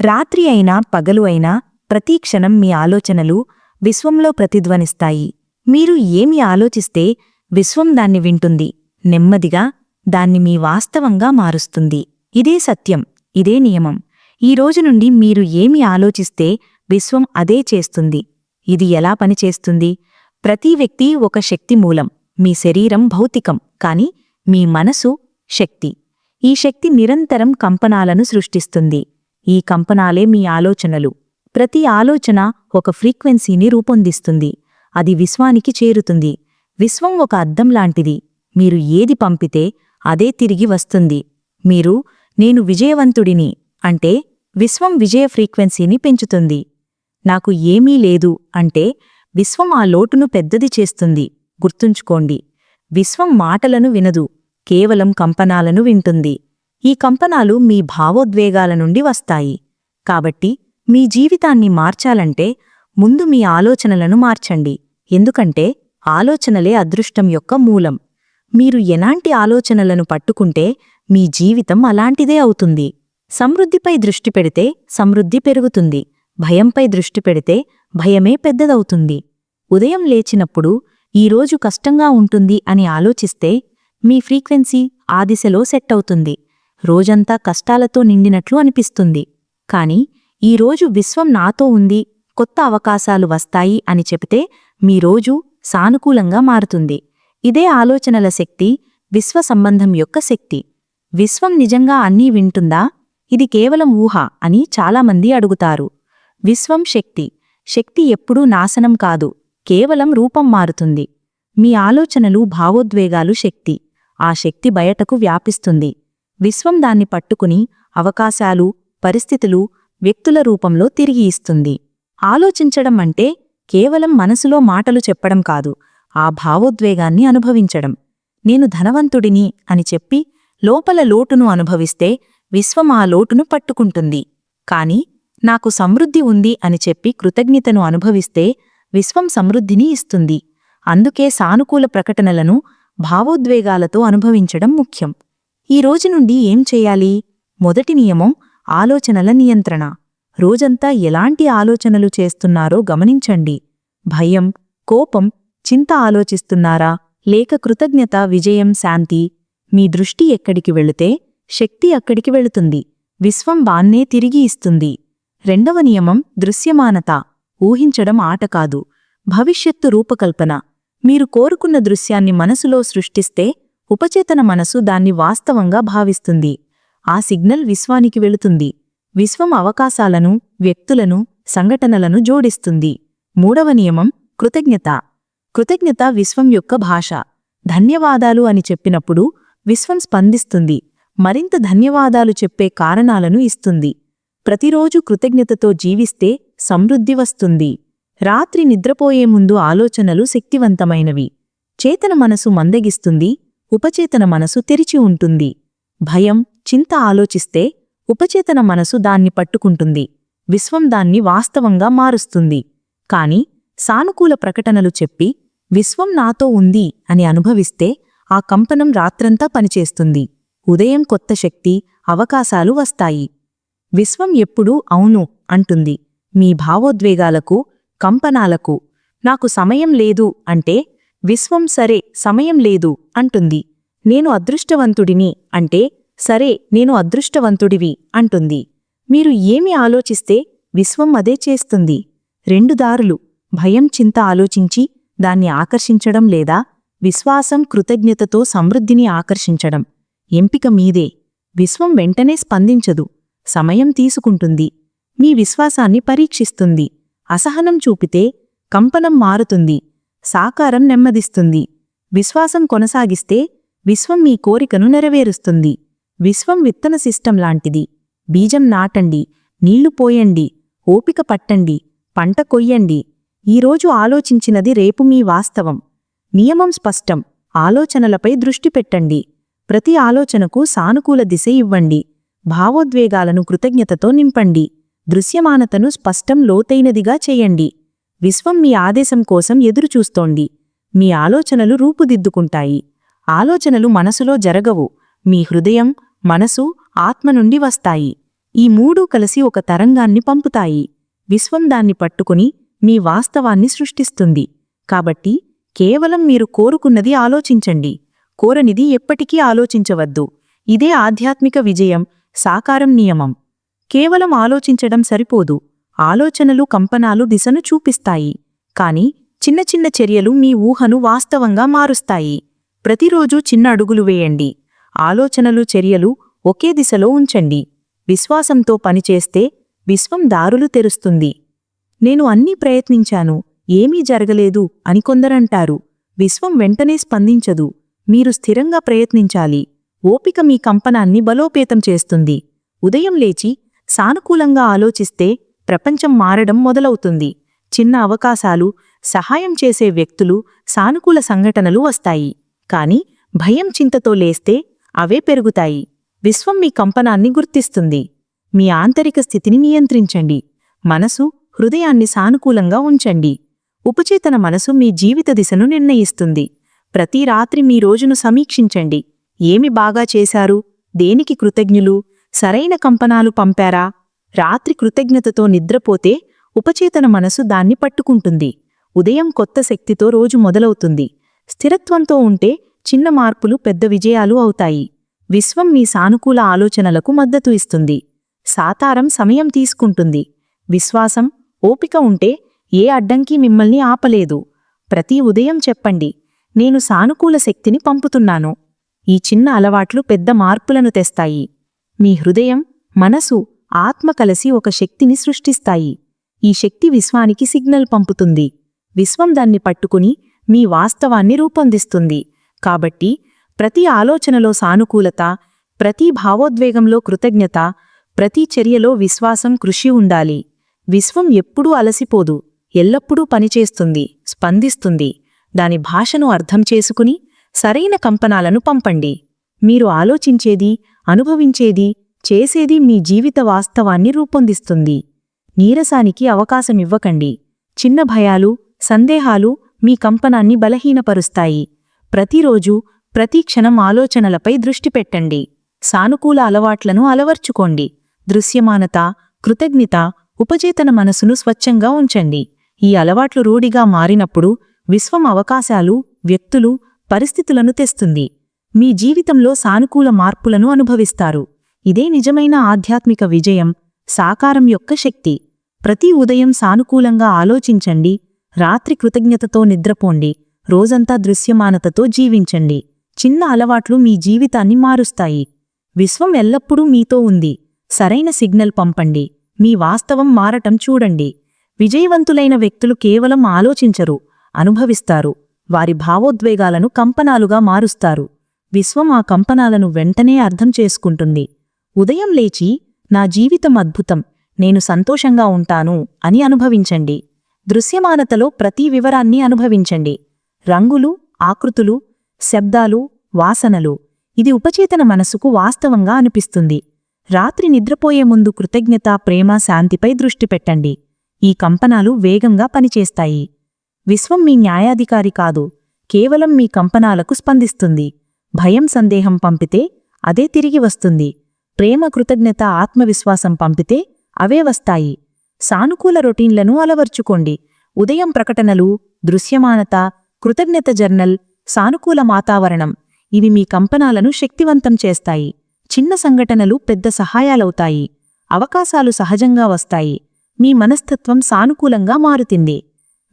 రాత్రి అయినా పగలు అయినా ప్రతీక్షణం మీ ఆలోచనలు విశ్వంలో ప్రతిధ్వనిస్తాయి. మీరు ఏమి ఆలోచిస్తే విశ్వం దాన్ని వింటుంది. నెమ్మదిగా దాన్ని మీ వాస్తవంగా మారుస్తుంది. ఇదే సత్యం ఇదే నియమం. ఈ రోజు నుండి మీరు ఏమి ఆలోచిస్తే విశ్వం అదే చేస్తుంది. ఇది ఎలా పనిచేస్తుంది? ప్రతి వ్యక్తి ఒక శక్తి మూలం. మీ శరీరం భౌతికం కాని మీ మనసు శక్తి. ఈ శక్తి నిరంతరం కంపనాలను సృష్టిస్తుంది. ఈ కంపనాలే మీ ఆలోచనలు. ప్రతి ఆలోచన ఒక ఫ్రీక్వెన్సీని రూపొందిస్తుంది. అది విశ్వానికి చేరుతుంది. విశ్వం ఒక అద్దం లాంటిది. మీరు ఏది పంపితే అదే తిరిగి వస్తుంది. మీరు నేను విజయవంతుడిని అంటే విశ్వం విజయ ఫ్రీక్వెన్సీని పెంచుతుంది. నాకు ఏమీ లేదు అంటే విశ్వం ఆ లోటును పెద్దది చేస్తుంది. గుర్తుంచుకోండి. విశ్వం మాటలను వినదు. కేవలం కంపనాలను వింటుంది. ఈ కంపనాలు మీ భావోద్వేగాల నుండి వస్తాయి. కాబట్టి మీ జీవితాన్ని మార్చాలంటే ముందు మీ ఆలోచనలను మార్చండి. ఎందుకంటే ఆలోచనలే అదృష్టం యొక్క మూలం. మీరు ఎలాంటి ఆలోచనలను పట్టుకుంటే మీ జీవితం అలాంటిదే అవుతుంది. సమృద్ధిపై దృష్టి పెడితే సమృద్ధి పెరుగుతుంది. భయంపై దృష్టి పెడితే భయమే పెద్దదవుతుంది. ఉదయం లేచినప్పుడు ఈరోజు కష్టంగా ఉంటుంది అని ఆలోచిస్తే మీ ఫ్రీక్వెన్సీ ఆ దిశలో సెట్ అవుతుంది. రోజంతా కష్టాలతో నిండినట్లు అనిపిస్తుంది. కాని ఈరోజు విశ్వం నాతో ఉంది కొత్త అవకాశాలు వస్తాయి అని చెబితే మీ రోజు సానుకూలంగా మారుతుంది. ఇదే ఆలోచనల శక్తి విశ్వ సంబంధం యొక్క శక్తి. విశ్వం నిజంగా అన్నీ వింటుందా? ఇది కేవలం ఊహ అని చాలామంది అడుగుతారు. విశ్వం శక్తి. శక్తి ఎప్పుడూ నాశనం కాదు కేవలం రూపం మారుతుంది. మీ ఆలోచనలు భావోద్వేగాలు శక్తి. ఆ శక్తి బయటకు వ్యాపిస్తుంది. విశ్వం దాన్ని పట్టుకుని అవకాశాలు పరిస్థితులు వ్యక్తుల రూపంలో తిరిగి ఇస్తుంది. ఆలోచించడం అంటే కేవలం మనసులో మాటలు చెప్పడం కాదు ఆ భావోద్వేగాన్ని అనుభవించడం. నేను ధనవంతుడిని అని చెప్పి లోపల లోటును అనుభవిస్తే విశ్వం ఆ లోటును పట్టుకుంటుంది. కాని నాకు సమృద్ధి ఉంది అని చెప్పి కృతజ్ఞతను అనుభవిస్తే విశ్వం సమృద్ధిని ఇస్తుంది. అందుకే సానుకూల ప్రకటనలను భావోద్వేగాలతో అనుభవించడం ముఖ్యం. ఈ రోజు నుండి ఏం చేయాలి? మొదటి నియమం ఆలోచనల నియంత్రణ. రోజంతా ఎలాంటి ఆలోచనలు చేస్తున్నారో గమనించండి. భయం కోపం చింత ఆలోచిస్తున్నారా? లేక కృతజ్ఞత విజయం శాంతి. మీ దృష్టి ఎక్కడికి వెళితే శక్తి అక్కడికి వెళుతుంది. విశ్వం బాన్నే తిరిగి ఇస్తుంది. రెండవ నియమం దృశ్యమానత. ఊహించడం ఆట కాదు. భవిష్యత్తు రూపకల్పన. మీరు కోరుకున్న దృశ్యాన్ని మనసులో సృష్టిస్తే ఉపచేతన మనసు దాన్ని వాస్తవంగా భావిస్తుంది. ఆ సిగ్నల్ విశ్వానికి వెళుతుంది. విశ్వం అవకాశాలను వ్యక్తులను సంఘటనలను జోడిస్తుంది. మూడవ నియమం కృతజ్ఞత. కృతజ్ఞత విశ్వం యొక్క భాష. ధన్యవాదాలు అని చెప్పినప్పుడు విశ్వం స్పందిస్తుంది. మరింత ధన్యవాదాలు చెప్పే కారణాలను ఇస్తుంది. ప్రతిరోజు కృతజ్ఞతతో జీవిస్తే సమృద్ధి వస్తుంది. రాత్రి నిద్రపోయే ముందు ఆలోచనలు శక్తివంతమైనవి. చేతన మనసు మందగిస్తుంది. ఉపచేతన మనసు తెరిచి ఉంటుంది. భయం చింత ఆలోచిస్తే ఉపచేతన మనసు దాన్ని పట్టుకుంటుంది. విశ్వం దాన్ని వాస్తవంగా మారుస్తుంది. కాని సానుకూల ప్రకటనలు చెప్పి విశ్వం నాతో ఉంది అని అనుభవిస్తే ఆ కంపనం రాత్రంతా పనిచేస్తుంది. ఉదయం కొత్త శక్తి అవకాశాలు వస్తాయి. విశ్వం ఎప్పుడూ అవును అంటుంది. మీ భావోద్వేగాలకు కంపనాలకు నాకు సమయం లేదు అంటే విశ్వం సరే సమయం లేదు అంటుంది. నేను అదృష్టవంతుడిని అంటే సరే నేను అదృష్టవంతుడివి అంటుంది. మీరు ఏమి ఆలోచిస్తే విశ్వం అదే చేస్తుంది. రెండు దారులు భయం చింత ఆలోచించి దాన్ని ఆకర్షించడం లేదా విశ్వాసం కృతజ్ఞతతో సమృద్ధిని ఆకర్షించడం. ఎంపిక మీదే. విశ్వం వెంటనే స్పందించదు. సమయం తీసుకుంటుంది. మీ విశ్వాసాన్ని పరీక్షిస్తుంది. అసహనం చూపితే కంపనం మారుతుంది. సాకారం నెమ్మదిస్తుంది. విశ్వాసం కొనసాగిస్తే విశ్వం మీ కోరికను నెరవేరుస్తుంది. విశ్వం విత్తన సిస్టం లాంటిది. బీజం నాటండి నీళ్ళు పోయండి ఓపిక పట్టండి పంట కొయ్యండి. ఈరోజు ఆలోచించినది రేపు మీ వాస్తవం. నియమం స్పష్టం. ఆలోచనలపై దృష్టి పెట్టండి. ప్రతి ఆలోచనకు సానుకూల దిశ ఇవ్వండి. భావోద్వేగాలను కృతజ్ఞతతో నింపండి. దృశ్యమానతను స్పష్టం లోతైనదిగా చేయండి. విశ్వం మీ ఆదేశం కోసం ఎదురుచూస్తోంది మీ ఆలోచనలు రూపుదిద్దుకుంటాయి. ఆలోచనలు మనసులో జరగవు. మీ హృదయం మనసు ఆత్మ నుండి వస్తాయి. ఈ మూడూ కలిసి ఒక తరంగాన్ని పంపుతాయి. విశ్వం దాన్ని పట్టుకుని మీ వాస్తవాన్ని సృష్టిస్తుంది. కాబట్టి కేవలం మీరు కోరుకున్నది ఆలోచించండి. కోరనిది ఎప్పటికీ ఆలోచించవద్దు. ఇదే ఆధ్యాత్మిక విజయం సాకారం నియమం. కేవలం ఆలోచించడం సరిపోదు. ఆలోచనలు కంపనాలు దిశను చూపిస్తాయి. కాని చిన్న చిన్న చర్యలు మీ ఊహను వాస్తవంగా మారుస్తాయి. ప్రతిరోజూ చిన్న అడుగులు వేయండి. ఆలోచనలు చర్యలు ఒకే దిశలో ఉంచండి. విశ్వాసంతో పనిచేస్తే విశ్వం దారులు తెరుస్తుంది. నేను అన్నీ ప్రయత్నించాను ఏమీ జరగలేదు అని కొందరంటారు. విశ్వం వెంటనే స్పందించదు. మీరు స్థిరంగా ప్రయత్నించాలి. ఓపిక మీ కంపనాన్ని బలోపేతం చేస్తుంది. ఉదయం లేచి సానుకూలంగా ఆలోచిస్తే ప్రపంచం మారడం మొదలవుతుంది. చిన్న అవకాశాలు సహాయం చేసే వ్యక్తులు సానుకూల సంఘటనలు వస్తాయి. కాని భయం చింతతో లేస్తే అవే పెరుగుతాయి. విశ్వం మీ కంపనాన్ని గుర్తిస్తుంది. మీ ఆంతరిక స్థితిని నియంత్రించండి. మనసు హృదయాన్ని సానుకూలంగా ఉంచండి. ఉపచేతన మనసు మీ జీవిత దిశను నిర్ణయిస్తుంది. ప్రతి రాత్రి మీ రోజును సమీక్షించండి. ఏమి బాగా చేశారు? దేనికి కృతజ్ఞులు? సరైన కంపనాలు పంపారా? రాత్రి కృతజ్ఞతతో నిద్రపోతే ఉపచేతన మనసు దాన్ని పట్టుకుంటుంది. ఉదయం కొత్త శక్తితో రోజు మొదలవుతుంది. స్థిరత్వంతో ఉంటే చిన్న మార్పులు పెద్ద విజయాలు అవుతాయి. విశ్వం మీ సానుకూల ఆలోచనలకు మద్దతు ఇస్తుంది. సాతారం సమయం తీసుకుంటుంది. విశ్వాసం ఓపిక ఉంటే ఏ అడ్డంకి మిమ్మల్ని ఆపలేదు. ప్రతి ఉదయం చెప్పండి నేను సానుకూల శక్తిని పంపుతున్నాను. ఈ చిన్న అలవాట్లు పెద్ద మార్పులను తెస్తాయి. మీ హృదయం మనసు ఆత్మ కలిసి ఒక శక్తిని సృష్టిస్తాయి. ఈ శక్తి విశ్వానికి సిగ్నల్ పంపుతుంది. విశ్వం దాన్ని పట్టుకుని మీ వాస్తవాన్ని రూపొందిస్తుంది. కాబట్టి ప్రతి ఆలోచనలో సానుకూలత ప్రతి భావోద్వేగంలో కృతజ్ఞత ప్రతి చర్యలో విశ్వాసం కృషి ఉండాలి. విశ్వం ఎప్పుడూ అలసిపోదు ఎల్లప్పుడూ పనిచేస్తుంది స్పందిస్తుంది. దాని భాషను అర్థం చేసుకుని సరైన కంపనాలను పంపండి. మీరు ఆలోచించేది అనుభవించేది చేసేది మీ జీవిత వాస్తవాన్ని రూపొందిస్తుంది. నీరసానికి అవకాశమివ్వకండి. చిన్న భయాలు సందేహాలు మీ కంపనాన్ని బలహీనపరుస్తాయి. ప్రతిరోజు ప్రతి క్షణం ఆలోచనలపై దృష్టి పెట్టండి. సానుకూల అలవాట్లను అలవర్చుకోండి. దృశ్యమానత కృతజ్ఞత ఉపచేతన మనసును స్వచ్ఛంగా ఉంచండి. ఈ అలవాట్లు రూఢిగా మారినప్పుడు విశ్వం అవకాశాలు వ్యక్తులు పరిస్థితులను తెస్తుంది. మీ జీవితంలో సానుకూల మార్పులను అనుభవిస్తారు. ఇదే నిజమైన ఆధ్యాత్మిక విజయం సాకారం యొక్క శక్తి. ప్రతి ఉదయం సానుకూలంగా ఆలోచించండి రాత్రి కృతజ్ఞతతో నిద్రపోండి రోజంతా దృశ్యమానతతో జీవించండి. చిన్న అలవాట్లు మీ జీవితాన్ని మారుస్తాయి. విశ్వం ఎల్లప్పుడూ మీతో ఉంది. సరైన సిగ్నల్ పంపండి. మీ వాస్తవం మారటం చూడండి. విజయవంతులైన వ్యక్తులు కేవలం ఆలోచించరు అనుభవిస్తారు. వారి భావోద్వేగాలను కంపనాలుగా మారుస్తారు. విశ్వం ఆ కంపనాలను వెంటనే అర్థం చేసుకుంటుంది. ఉదయం లేచి నా జీవితం అద్భుతం నేను సంతోషంగా ఉంటాను అని అనుభవించండి. దృశ్యమానతలో ప్రతి వివరాన్ని అనుభవించండి. రంగులు ఆకృతులు శబ్దాలు వాసనలు ఇది ఉపచేతన మనసుకు వాస్తవంగా అనిపిస్తుంది. రాత్రి నిద్రపోయే ముందు కృతజ్ఞత ప్రేమ శాంతిపై దృష్టి పెట్టండి. ఈ కంపనాలు వేగంగా పనిచేస్తాయి. విశ్వం మీ న్యాయాధికారి కాదు కేవలం మీ కంపనాలకు స్పందిస్తుంది. భయం సందేహం పంపితే అదే తిరిగి వస్తుంది. ప్రేమ కృతజ్ఞత ఆత్మవిశ్వాసం పంపితే అవే వస్తాయి. సానుకూల రొటీన్లను అలవర్చుకోండి. ఉదయం ప్రకటనలు దృశ్యమానత కృతజ్ఞత జర్నల్ సానుకూల వాతావరణం ఇవి మీ కంపనాలను శక్తివంతం చేస్తాయి. చిన్న సంఘటనలు పెద్ద సహాయాలవుతాయి. అవకాశాలు సహజంగా వస్తాయి. మీ మనస్తత్వం సానుకూలంగా మారుతుంది.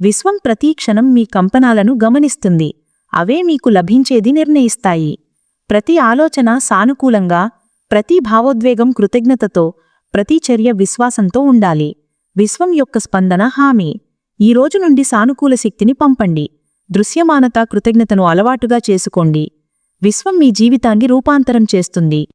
విశ్వం ప్రతీక్షణం మీ కంపనాలను గమనిస్తుంది. అవే మీకు లభించేది నిర్ణయిస్తాయి. ప్రతి ఆలోచన సానుకూలంగా ప్రతి భావోద్వేగం కృతజ్ఞతతో ప్రతి చర్య విశ్వాసంతో ఉండాలి. విశ్వం యొక్క స్పందన హామీ. ఈ రోజు నుండి సానుకూల శక్తిని పంపండి. దృశ్యమానత కృతజ్ఞతను అలవాటుగా చేసుకోండి. విశ్వం మీ జీవితాన్ని రూపాంతరం చేస్తుంది.